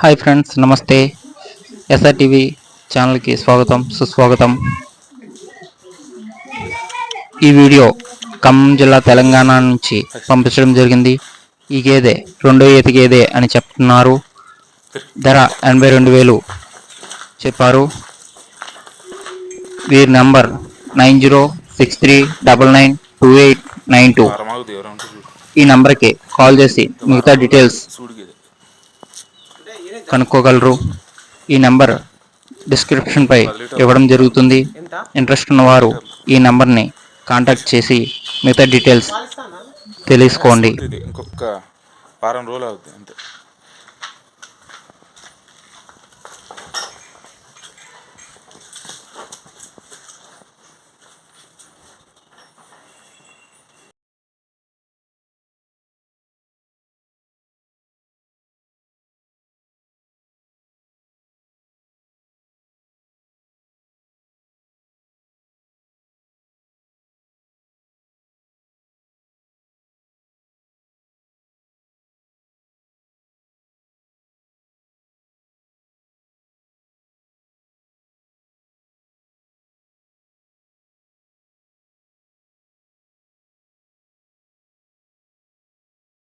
Hi friends నమస్తే. SR TV ఛానల్కి స్వాగతం సుస్వాగతం. ఈ వీడియో ఖమ్మం జిల్లా తెలంగాణ నుంచి పంపించడం జరిగింది. ఈ గేదె రెండో ఏతి గేదె అని చెప్తున్నారు. ధర ఎనభై రెండు వేలు చెప్పారు. వీరి number nine zero six three double nine two eight nine two. ఈ నంబర్కి కాల్ చేసి మిగతా డీటెయిల్స్. కనుక్కోగలరు. ఈ నెంబర్ డిస్క్రిప్షన్పై ఇవ్వడం జరుగుతుంది. ఇంట్రెస్ట్ ఉన్నవారు ఈ నెంబర్ని కాంటాక్ట్ చేసి మిగతా డీటెయిల్స్ తెలుసుకోండి. ఇంకొక వారం రోజులు అవుతుంది అంతే.